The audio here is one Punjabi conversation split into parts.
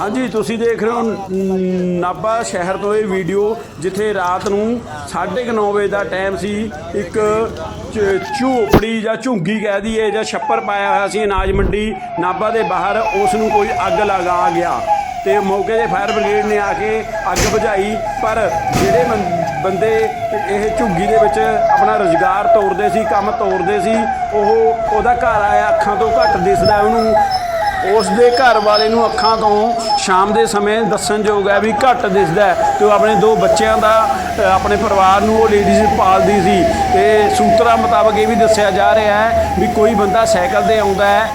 ਹਾਂਜੀ, ਤੁਸੀਂ ਦੇਖ ਰਹੇ ਹੋ ਨ- ਨਾਭਾ ਸ਼ਹਿਰ ਤੋਂ ਇਹ ਵੀਡੀਓ, ਜਿੱਥੇ ਰਾਤ ਨੂੰ 9:30 ਵਜੇ ਦਾ ਟਾਈਮ ਸੀ, ਇੱਕ ਝ- ਝੋਪੜੀ ਜਾਂ ਝੁੰਗੀ ਕਹਿ ਦਈਏ, ਜਾਂ ਛੱਪਰ ਪਾਇਆ ਹੋਇਆ ਸੀ ਅਨਾਜ ਮੰਡੀ ਨਾਭਾ ਦੇ ਬਾਹਰ ਉਸ ਨੂੰ ਕੋਈ ਅੱਗ ਲਗਾ ਗਿਆ। ਤੇ ਮੌਕੇ ਤੇ ਫਾਇਰ ਬ੍ਰਿਗੇਡ ਨੇ ਆ ਕੇ ਅੱਗ ਬੁਝਾਈ, ਪਰ ਜਿਹੜੇ ਬੰ- ਬੰਦੇ ਇਹ ਝੁੱਗੀ ਦੇ ਵਿੱਚ ਆਪਣਾ ਰੁਜ਼ਗਾਰ ਤੋਰਦੇ ਸੀ, ਕੰਮ ਤੋਰਦੇ ਸੀ, ਉਹ, ਉਹਦਾ ਘਰ ਆਇਆ, ਅੱਖਾਂ ਤੋਂ ਘੱਟ ਦਿਸਦਾ, ਉਹਨੂੰ ਉਸ ਦੇ ਘਰ ਵਾਲੇ ਨੂੰ ਅੱਖਾਂ ਤੋਂ ਸ਼ਾਮ ਦੇ ਸਮੇਂ ਦੱਸਣਯੋਗ ਹੈ ਵੀ ਘੱਟ ਦਿਸਦਾ ਹੈ। ਤੇ ਉਹ ਆਪਣੇ ਦੋ ਬੱਚਿਆਂ ਦਾ ਆਪਣੇ ਪਰਿਵਾਰ ਨੂੰ ਉਹ ਲੇਡੀਜ਼ ਪਾਲਦੀ ਸੀ। ਤੇ ਸੂਤਰਾਂ ਮੁਤਾਬਕ ਇਹ ਵੀ ਦੱਸਿਆ ਜਾ ਰਿਹਾ ਹੈ ਵੀ ਕੋਈ ਬੰਦਾ ਸਾਈਕਲ ਤੇ ਆਉਂਦਾ ਹੈ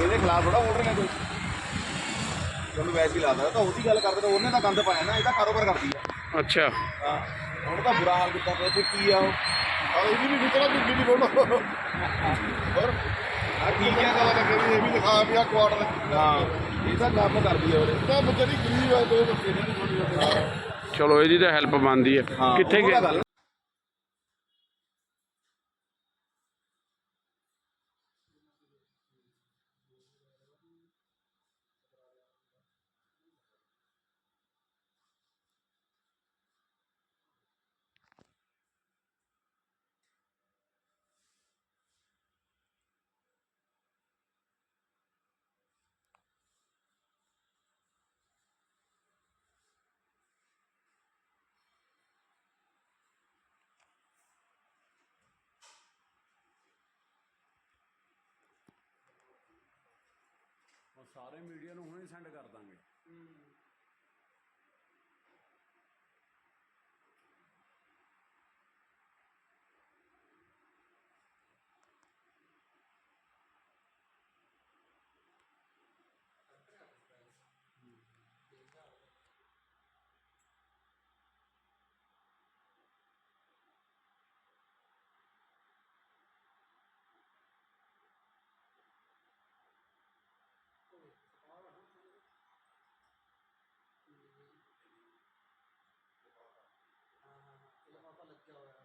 ਇਹਦੇ ਖਿਲਾਫ ਥੋੜਾ ਆਰਡਰ ਹੈ ਕੋਈ ਤੁਹਾਨੂੰ ਵੈਸੇ ਹੀ ਲੱਗਦਾ ਤਾਂ ਉਹਦੀ ਗੱਲ ਕਰਦੇ ਤਾਂ ਉਹਨੇ ਤਾਂ ਗੰਦ ਪਾਇਆ ਨਾ ਇਹ ਤਾਂ ਕਾਰੋਬਾਰ ਕਰਦੀ ਆ। ਅੱਛਾ। ਹਾਂ ਹੁਣ ਤਾਂ ਬੁਰਾ ਹਾਲ ਕੀਤਾ ਪਿਆ ਇੱਥੇ ਕੀ ਆ ਉਹ? ਆ ਇਹਦੀ ਵੀ ਵਿਚਾਰਾ ਦੂਜੀ ਦੀ ਫੋਟੋ ਹੋਰ ਆ ਠੀਕ ਹੈ ਗੱਲ ਲੱਗੇ ਵੀ ਇਹ ਵੀ ਦਿਖਾ ਵੀ ਆ ਕੁਆਟਰ ਹਾਂ। ਇਹ ਤਾਂ ਕੰਮ ਕਰਦੀ ਆ ਉਹਦੇ ਤਾਂ ਬੱਚੇ ਦੀ ਗਰੀਬ ਆ ਦੋ ਬੱਚੇ ਨੇ ਛੋਟੇ ਛੋਟੇ ਚਲੋ ਇਹਦੀ ਤਾਂ ਹੈਲਪ ਬਣਦੀ ਹੈ ਕਿੱਥੇ ਤਾਂ ਗਏ? ਸਾਰੇ ਮੀਡੀਆ ਨੂੰ ਹੁਣੇ ਸੈਂਡ ਕਰ ਦਾਂਗੇ। क्या हो रहा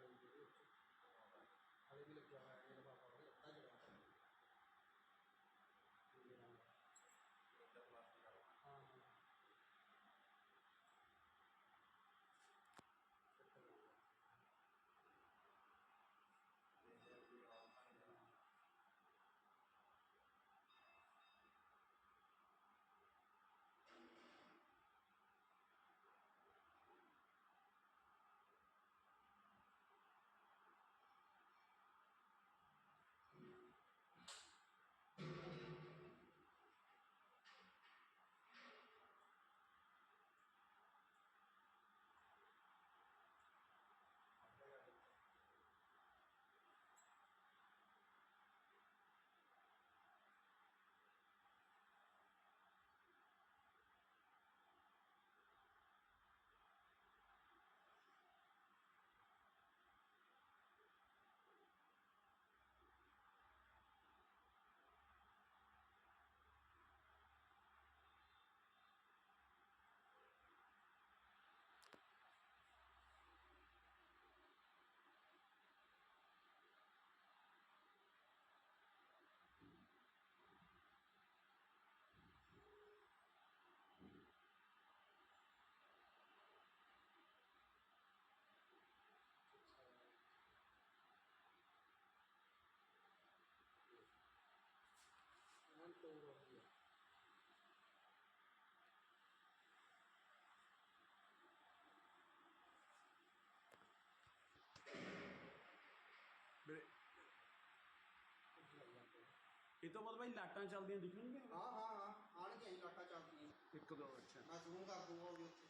ਤੋਂ ਬਾਅਦ ਭਾਈ ਲਾਟਾਂ ਚੱਲਦੀਆਂ ਦਿਖਣਗੀਆਂ? ਹਾਂ ਹਾਂ ਹਾਂ ਆਣਗੀਆਂ ਜੀ ਲਾਟਾਂ ਚੱਲਦੀਆਂ। ਇੱਕ ਦੋ ਅੱਛਾ। ਮੈਂ ਜ਼ੂਮ ਕਰ ਦੂੰਗਾ ਉਹਦੇ ਉੱਤੇ।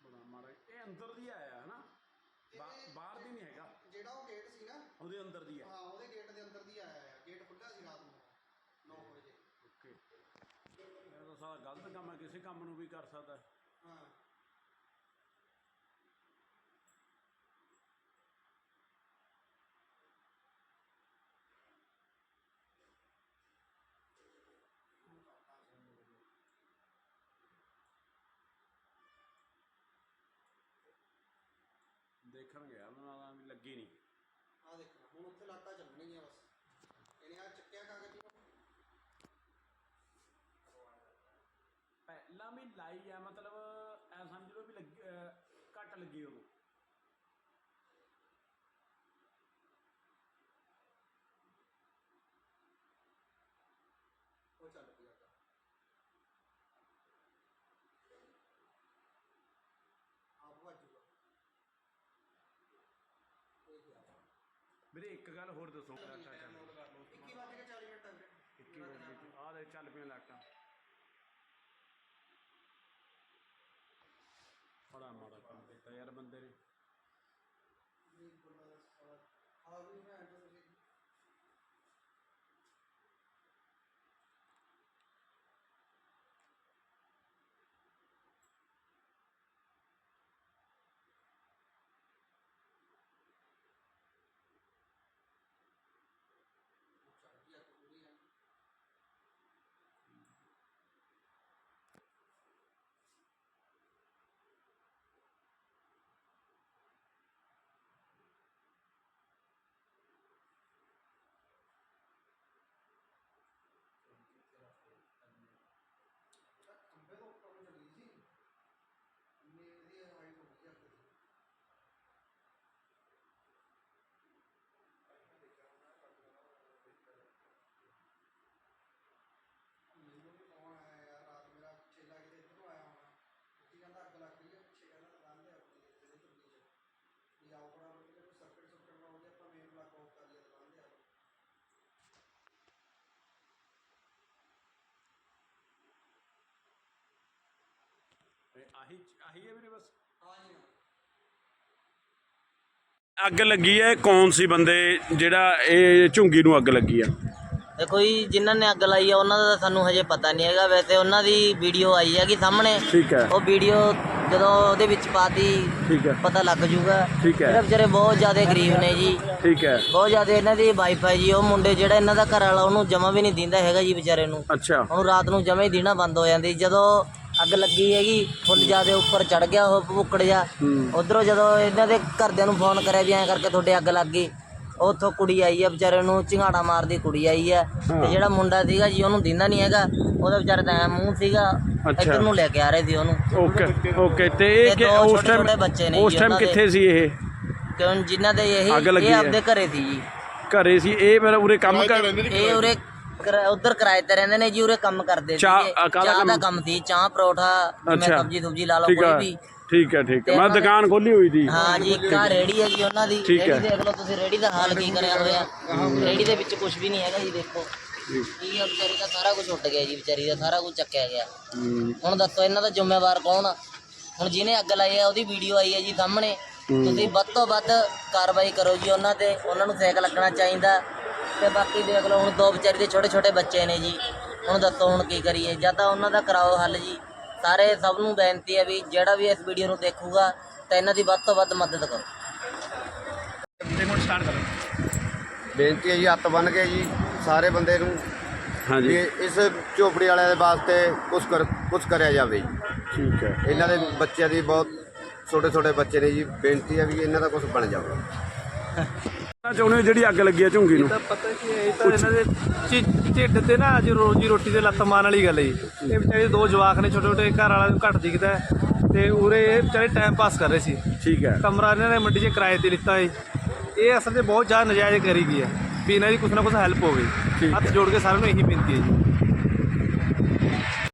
ਬੜਾ ਮਾਰਾ ਇਹ ਅੰਦਰ ਦੀ ਆਇਆ ਹੈ ਨਾ? ਬਾ- ਬਾਹਰ ਦੀ ਨਹੀਂ ਹੈਗਾ। ਜਿਹੜਾ ਉਹ ਗੇਟ ਸੀ ਨਾ? ਉਹਦੇ ਅੰਦਰ ਦੀ ਹੈ। ਹਾਂ ਉਹਦੇ ਗੇਟ ਦੇ ਅੰਦਰ ਦੀ ਆਇਆ ਹੈ। ਗੇਟ ਖੁੱਲ੍ਹਾ ਸੀ ਰਾਤ ਨੂੰ 9 ਵਜੇ। ਓਕੇ। ਇਹ ਤਾਂ ਸਾਰਾ ਗਲਤ ਕੰਮ ਹੈ ਕਿਸੇ ਕੰਮ ਨੂੰ ਵੀ ਕਰ ਸਕਦਾ ਹੈ। ਹਾਂ ਦੇਖਣ ਗਿਆ ਉਹਨਾਂ ਦਾ ਵੀ ਲੱਗੀ ਨਹੀਂ ਆ ਦੇਖਣਾ ਹੁਣ ਉੱਥੇ ਲਾਟਾਂ ਚੱਲਣਗੀਆਂ ਬਸ। ਇਹਨੇ ਆ ਚੱਕਿਆ ਕਾਗਜ਼ ਨੂੰ। ਪਹਿਲਾਂ ਵੀ ਲਾਈ ਆ ਮਤਲਬ ਐ ਸਮਝ ਲਓ ਵੀ ਲੱਗੀ ਅਹ ਘੱਟ ਲੱਗੀ ਉਹਨੂੰ ਉਹ ਚੱਲ ਪਿਆ ਗਾ। ਆਪ ਵਾਜੂਗਾ ਇਹ ਕੀ ਆ ਵੀਰੇ ਇੱਕ ਗੱਲ ਹੋਰ ਦੱਸੋ ਲਾਟਾਂ ਚੱਲ 21 ਵਜੇ ਕੇ 40 ਮਿੰਟ। ਆ ਵੀਰੇ 21 ਮਿੰਟ ਦੀ ਆਹ ਦੇ ਚੱਲ ਪਈਆਂ ਲਾਟਾਂ ਬੜਾ ਮਾੜਾ ਕੰਮ ਕੀਤਾ ਯਾਰ ਬੰਦੇ ਨੇ ਗਰੀਬ ਬੰਦਾ ਦਾ ਸਾਲਾ ਆ ਵੀ ਮੈਂ ਐਂਟਰ ਤੁਸੀਂ ਚੜ ਗਿਆ ਪੂਰੀ ਆ ਖੰਬੇ ਤੋਂ ਉੱਪਰ ਨੂੰ ਚਲੀ ਸੀ ਇੰਨੀ ਇਹਦੀ ਹਾਈਟ ਹੋ ਗਈ ਅੱਗੇ ਦੀ ਮੈਨੂੰ ਵੀ ਫੋਨ ਆਇਆ ਯਾਰ ਰਾਤ ਮੇਰਾ ਚੇਲਾ ਕਿਤੇ ਇੱਧਰੋਂ ਆਇਆ ਹੋਣਾ ਜੀ ਕਹਿੰਦਾ ਅੱਗ ਲੱਗ ਗਈ ਹੈ ਪਿੱਛੇ ਕਹਿੰਦਾ ਦੁਕਾਨ ਤੇ ਆਪਣੀ ਜਿਹੜੇ ਤੁਰਨੀ ਚ ਵੀ ਆਓ ਬੜਾ ਬੜਾ ਕੋਈ ਸਰਕਟ ਸੁਰਕਟ ਨਾ ਹੋ ਜਾਏ ਆਪਾਂ ਮੇਨ ਪਲੱਗ ਆਫ ਕਰ ਲਈਏ ਦੁਕਾਨ ਤੇ ਆ ਕੇ ਇਹ ਆਹੀ ਆਹੀ ਹੈ ਵੀਰੇ ਬਸ। ਹਾਂ ਜੀ ਹਾਂ। ਅੱਗ ਲੱਗੀ ਹੈ ਕੌਣ ਸੀ ਬੰਦੇ ਜਿਹੜਾ ਇਹ ਝੁੰਗੀ ਨੂੰ ਅੱਗ ਲੱਗੀ ਆ? ਦੇਖੋ ਜੀ ਜਿਨ੍ਹਾਂ ਨੇ ਅੱਗ ਲਾਈ ਆ ਉਹਨਾਂ ਦਾ ਤਾਂ ਸਾਨੂੰ ਹਜੇ ਪਤਾ ਨਹੀਂ ਹੈਗਾ। ਵੈਸੇ ਉਹਨਾਂ ਦੀ ਵੀਡੀਓ ਆਈ ਹੈਗੀ ਸਾਹਮਣੇ। ਠੀਕ ਹੈ। ਉਹ ਵੀਡੀਓ ਜਦੋਂ ਉਹਦੇ ਵਿੱਚ ਪਾਤੀ ਠੀਕ ਹੈ। ਪਤਾ ਲੱਗ ਜੂਗਾ। ਠੀਕ ਹੈ। ਇਹ ਵਿਚਾਰੇ ਬਹੁਤ ਜ਼ਿਆਦਾ ਗਰੀਬ ਨੇ ਜੀ। ਠੀਕ ਹੈ। ਬਹੁਤ ਜ਼ਿਆਦਾ ਇਹਨਾਂ ਦੀ ਵਾਈਫ ਹੈ ਜੀ ਉਹ ਮੁੰਡੇ ਜਿਹੜਾ ਇਹਨਾਂ ਦਾ ਘਰ ਵਾਲਾ ਉਹਨੂੰ ਜਮਾ ਵੀ ਨਹੀਂ ਦਿੰਦਾ ਹੈਗਾ ਜੀ ਵਿਚਾਰੇ ਨੂੰ। ਅੱਛਾ। ਉਹਨੂੰ ਰਾਤ ਨੂੰ ਜਮਾ ਹੀ ਦੀਣਾ ਬੰਦ ਹੋ ਜਾਂਦੀ। ਜਦੋਂ ਅੱਗ ਲੱਗੀ ਹੈਗੀ ਫੁੱਲ ਜ਼ਿਆਦਾ ਉੱਪਰ ਚੜ ਗਿਆ ਉਹ ਭੁੱਕੜ ਜਾ ਉਧਰੋਂ ਜਦੋਂ ਇਹਨਾਂ ਦੇ ਘਰਦਿਆਂ ਨੂੰ ਫੋਨ ਕਰਿਆ ਵੀ ਐਂ ਕਰਕੇ ਤੁਹਾਡੇ ਅੱਗ ਲੱਗ ਗਈ ਉੱਥੋਂ ਕੁੜੀ ਆਈ ਆ ਵਿਚਾਰੇ ਨੂੰ ਝਿੰਗਾੜਾ ਮਾਰਦੀ ਕੁੜੀ ਆਈ ਆ। ਤੇ ਜਿਹੜਾ ਮੁੰਡਾ ਸੀਗਾ ਜੀ ਉਹਨੂੰ ਦਿੰਦਾ ਨਹੀਂ ਹੈਗਾ ਉਹਦਾ ਵਿਚਾਰੇ ਦਾ ਐਂ ਮੂੰਹ ਸੀਗਾ ਅੱਛਾ। ਇੱਧਰ ਨੂੰ ਲੈ ਕੇ ਆ ਰਹੇ ਸੀ ਉਹਨੂੰ। ਓਕੇ ਓਕੇ ਤੇ ਇਹ ਤੇ ਕਿ ਦੋ ਉਸ ਛੋਟੇ-ਛੋਟੇ ਟਾਈਮ ਬੱਚੇ ਨੇ ਉਸ ਜੀ ਟਾਈਮ ਉਹਨਾਂ ਦੇ। ਕਿੱਥੇ ਸੀ ਇਹ? ਕਿਉਂ ਜਿਨ੍ਹਾਂ ਦੇ ਇਹ ਅੱਗ ਲੱਗੀ ਇਹ ਹੈ। ਆਪਦੇ ਘਰੇ ਸੀ ਜੀ। ਘਰੇ ਸੀ ਇਹ ਮੇਰਾ ਉਰੇ ਕੰਮ ਕਰ ਇਹ ਉਰੇ ਉਧਰ ਕਿਰਾਏ ਤੇ ਰਹਿੰਦੇ ਨੇ ਜੀ ਉਰੇ ਕੰਮ ਕਰਦੇ ਚਾਹ- ਸੀਗੇ ਅ, ਕਾਹਦਾ ਚਾਹ ਦਾ ਕੰਮ? ਕੰਮ ਸੀ ਚਾਹ ਪਰੌਠਾ ਅੱਛਾ। ਸਬਜੀ ਸੁਬਜੀ ਲਾ ਲਓ ਠੀਕ ਕੋਈ ਹੈ ਵੀ। ਠੀਕ ਹੈ ਠੀਕ ਹੈ ਮੈਂ ਦੁਕਾਨ ਖੋਲੀ ਹੋਈ ਸੀ। ਹਾਂ ਜੀ ਇੱਕ ਆਹ ਰੇੜੀ ਹੈ ਜੀ ਉਹਨਾਂ ਦੀ। ਠੀਕ ਹੈ। ਰੇੜੀ ਦੇਖ ਲਓ ਤੁਸੀਂ ਰੇੜੀ ਦਾ ਹਾਲ ਕੀ ਕਰਿਆ ਹੋਇਆ। ਰੇੜੀ ਦੇ ਵਿੱਚ ਕੁਝ ਵੀ ਨਹੀਂ ਹੈਗਾ ਜੀ ਦੇਖੋ। ਜੀ। ਕੀ ਹੈ ਵਿਚਾਰੀ ਦਾ ਸਾਰਾ ਕੁਝ ਉੱਡ ਗਿਆ ਜੀ ਵਿਚਾਰੀ ਦਾ ਸਾਰਾ ਕੁਝ ਚੱਕਿਆ ਗਿਆ। ਹੂੰ, ਹੁਣ ਦੱਸੋ ਇਹਨਾਂ ਦਾ ਜ਼ਿੰਮੇਵਾਰ ਕੌਣ ਆ? ਹੁਣ ਜਿਹਨੇ ਅੱਗ ਲਾਈ ਹੈ ਉਹਦੀ ਵੀਡੀਓ ਆਈ ਹੈ ਜੀ ਸਾਹਮਣੇ। ਤੁਸੀਂ ਵੱਧ ਤੋਂ ਵੱਧ ਕਾਰਵਾਈ ਕਰੋ ਜੀ ਉਹਨਾਂ ਤੇ। ਉਹਨਾਂ ਨੂੰ ਸੈਕ ਲੱਗਣਾ ਚਾਹੀਦਾ। ਤੇ ਬਾਕੀ ਦੇਖ ਲਓ ਹੁਣ ਦੋ ਵਿਚਾਰੀ ਦੇ ਛੋਟੇ ਛੋਟੇ ਬੱਚੇ ਨੇ ਜੀ। ਹੁਣ ਦੱਸੋ ਹੁਣ ਕੀ ਕਰੀਏ। ਜਾਂ ਤਾਂ ਉਹਨਾਂ ਦਾ ਕਰਾਓ ਹੱਲ ਜੀ। ਸਾਰੇ ਸਭ ਨੂੰ ਬੇਨਤੀ ਹੈ ਵੀ ਜਿਹੜਾ ਵੀ ਇਸ ਵੀਡੀਓ ਨੂੰ ਦੇਖੂਗਾ ਤਾਂ ਇਹਨਾਂ ਦੀ ਵੱਧ ਤੋਂ ਵੱਧ ਮਦਦ ਕਰੋ। ਬੇਨਤੀ ਹੈ ਜੀ ਹੱਥ ਬੰਨ ਕੇ ਜੀ ਸਾਰੇ ਬੰਦੇ ਨੂੰ ਵੀ ਹਾਂਜੀ ਇਸ ਝੋਪੜੀ ਵਾਲਿਆਂ ਦੇ ਵਾਸਤੇ ਕੁਝ ਕਰ ਕੁਝ ਕਰਿਆ ਜਾਵੇ ਜੀ। ਠੀਕ ਹੈ। ਇਹਨਾਂ ਦੇ ਬੱਚਿਆਂ ਦੀ ਬਹੁਤ ਛੋਟੇ ਛੋਟੇ ਬੱਚੇ ਨੇ ਜੀ। ਬੇਨਤੀ ਹੈ ਵੀ ਇਹਨਾਂ ਦਾ ਕੁਝ ਬਣ ਜਾਵੇ। ਚਾਹੁੰਦੇ ਹੋ ਜਿਹੜੀ ਅੱਗ ਲੱਗੀ ਹੈ ਝੁੰਗੀ ਨੂੰ? ਤਾਂ ਪਤਾ ਕੀ ਹੈ ਇਹ ਤਾਂ ਇਹਨਾਂ ਦੇ ਢਿੱਡ ਤੇ ਨਾ ਅੱਜ ਰੋਜੀ ਰੋਟੀ ਦੇ ਲੱਤ ਮਾਰਨ ਵਾਲੀ ਗੱਲ ਹੈ ਜੀ। ਇਹ ਵਿਚਾਰੇ ਦੋ ਜਵਾਕ ਨੇ ਛੋਟੇ ਛੋਟੇ ਘਰ ਵਾਲਿਆਂ ਨੂੰ ਘੱਟ ਦਿਖਦਾ ਹੈ। ਤੇ ਉਰੇ ਇਹ ਵਿਚਾਰੇ ਟਾਈਮ ਪਾਸ ਕਰ ਰਹੇ ਸੀ। ਠੀਕ ਹੈ। ਕਮਰਾ ਇਹਨਾਂ ਨੇ ਮੰਡੀ 'ਚ ਕਿਰਾਏ ਤੇ ਲਿੱਤਾ ਹੈ। ਇਹ ਅਸਲ 'ਚ ਬਹੁਤ ਜ਼ਿਆਦਾ ਨਜਾਇਜ਼ ਕਰੀ ਗਈ ਹੈ। ਵੀ ਇਹਨਾਂ ਦੀ ਕੁਛ ਨਾ ਕੁਛ ਹੈਲਪ ਹੋਵੇ। ਹੱਥ ਜੋੜ ਕੇ ਸਾਰਿਆਂ ਨੂੰ ਇਹੀ ਬੇਨਤੀ ਹੈ ਜੀ।